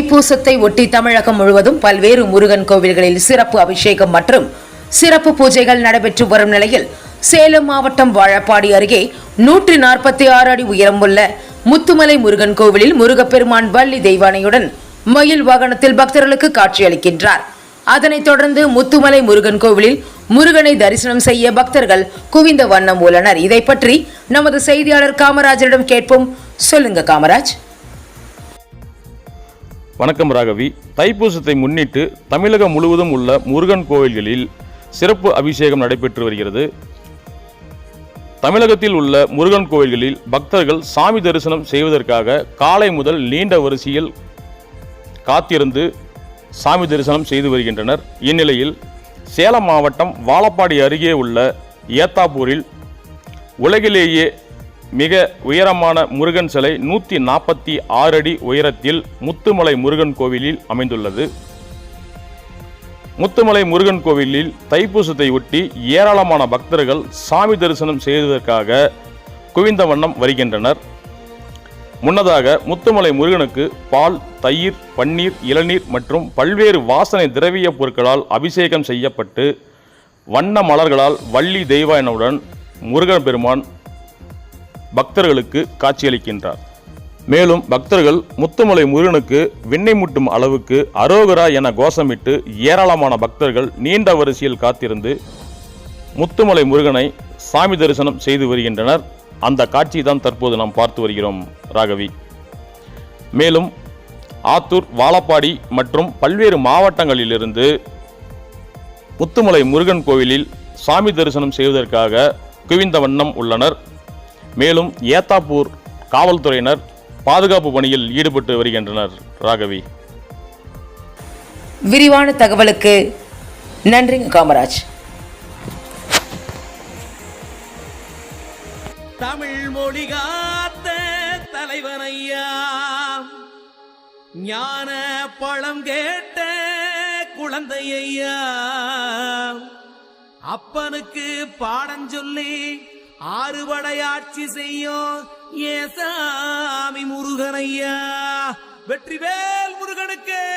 தைப்பூசத்தை ஒட்டி தமிழகம் முழுவதும் பல்வேறு முருகன் கோவில்களில் சிறப்பு அபிஷேகம் மற்றும் சிறப்பு பூஜைகள் நடைபெற்று வரும் நிலையில் சேலம் மாவட்டம் வாழப்பாடி அருகே நூற்றி நாற்பத்தி ஆறு அடி உயரமுள்ள முத்துமலை முருகன் கோவிலில் முருகப்பெருமான் வள்ளி தெய்வானையுடன் மயில் வாகனத்தில் பக்தர்களுக்கு காட்சியளிக்கின்றார். அதனைத் தொடர்ந்து முத்துமலை முருகன் கோவிலில் முருகனை தரிசனம் செய்ய பக்தர்கள் குவிந்த வண்ணம் உள்ளனர். இதை பற்றி நமது செய்தியாளர் காமராஜரிடம் கேட்போம். சொல்லுங்க காமராஜ். வணக்கம் ராகவி. தைப்பூசத்தை முன்னிட்டு தமிழகம் முழுவதும் உள்ள முருகன் கோவில்களில் சிறப்பு அபிஷேகம் நடைபெற்று வருகிறது. தமிழகத்தில் உள்ள முருகன் கோவில்களில் பக்தர்கள் சாமி தரிசனம் செய்வதற்காக காலை முதல் நீண்ட வரிசையில் காத்திருந்து சாமி தரிசனம் செய்து வருகின்றனர். இந்நிலையில் சேலம் மாவட்டம் வாழப்பாடி அருகே உள்ள ஏத்தாப்பூரில் உலகிலேயே மிக உயரமான முருகன் சிலை நூற்றி நாற்பத்தி ஆறு அடி உயரத்தில் முத்துமலை முருகன் கோவிலில் அமைந்துள்ளது. முத்துமலை முருகன் கோவிலில் தைப்பூசத்தை ஒட்டி ஏராளமான பக்தர்கள் சாமி தரிசனம் செய்வதற்காக குவிந்த வண்ணம் வருகின்றனர். முன்னதாக முத்துமலை முருகனுக்கு பால் தயிர் பன்னீர் இளநீர் மற்றும் பல்வேறு வாசனை திரவிய பொருட்களால் அபிஷேகம் செய்யப்பட்டு வண்ண மலர்களால் வள்ளி தெய்வாயனுடன் முருகன் பெருமான் பக்தர்களுக்கு காட்சியளிக்கின்றார். மேலும் பக்தர்கள் முத்துமலை முருகனுக்கு விண்ணை முட்டும் அளவுக்கு அரோகரா என கோஷமிட்டு ஏராளமான பக்தர்கள் நீண்ட வரிசையில் காத்திருந்து முத்துமலை முருகனை சாமி தரிசனம் செய்து வருகின்றனர். அந்த காட்சி தான் தற்போது நாம் பார்த்து வருகிறோம் ராகவி. மேலும் ஆத்தூர் வாழப்பாடி மற்றும் பல்வேறு மாவட்டங்களிலிருந்து முத்துமலை முருகன் கோவிலில் சாமி தரிசனம் செய்வதற்காக குவிந்த வண்ணம் உள்ளனர். மேலும் ஏத்தாப்பூர் காவல்துறையினர் பாதுகாப்பு பணியில் ஈடுபட்டு வருகின்றனர் ராகவி. விரிவான தகவலுக்கு நன்றிங்க காமராஜ். தமிழ் மொழி காத்த தலைவனையா? ஞான பழம் கேட்ட குழந்தையா அப்பனுக்கு பாடம் சொல்லி ஆறுபடையாட்சி செய்யும். ஏசாமி முருகனையா. வெற்றிவேல் முருகனுக்கு.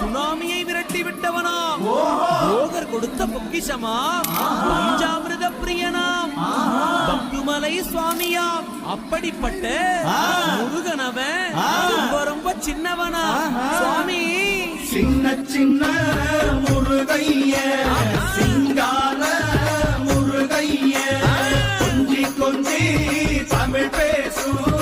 சுனாமியை விரட்டி விட்டவனா? போகர் கொடுத்த பொக்கிஷமா? பஞ்சாமிரத பிரியனாம். பந்துமலை சுவாமியாம். அப்படிப்பட்ட முருகனவன் ரொம்ப ரொம்ப சின்னவனா. சுவாமி. சின்ன சின்ன முருகைய சிங்கார முருகைய. கொஞ்சி கொஞ்சி தமிழ் பேசும்.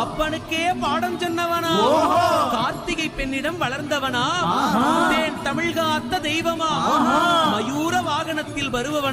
அப்பனுக்கே பாடம் சொன்னவனா? கார்த்திகை பெண்ணிடம் வளர்ந்தவனா? தேன் தமிழ் காத்த தெய்வமா? மயூர வாகனத்தில் வருபவனா?